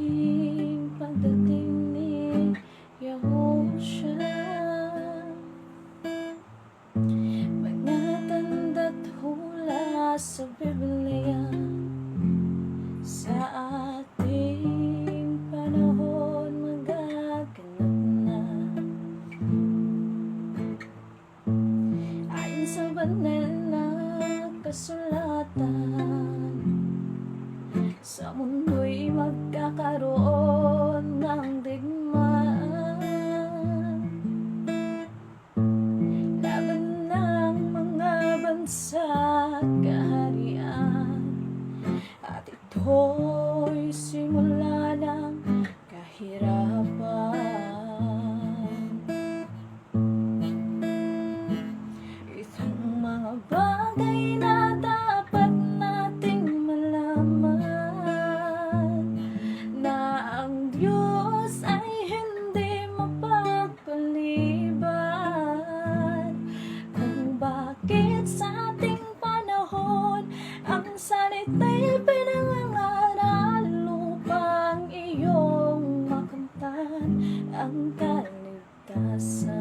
muling pagdating ni Yahusha. Magnatanda't hula sa Biblia. Sa ating panahon magaganap sa banal na kasulatan sa mundo'y magkakaroon ng digmaan. Laban ng mga bansa at kaharian. At ito'y sun.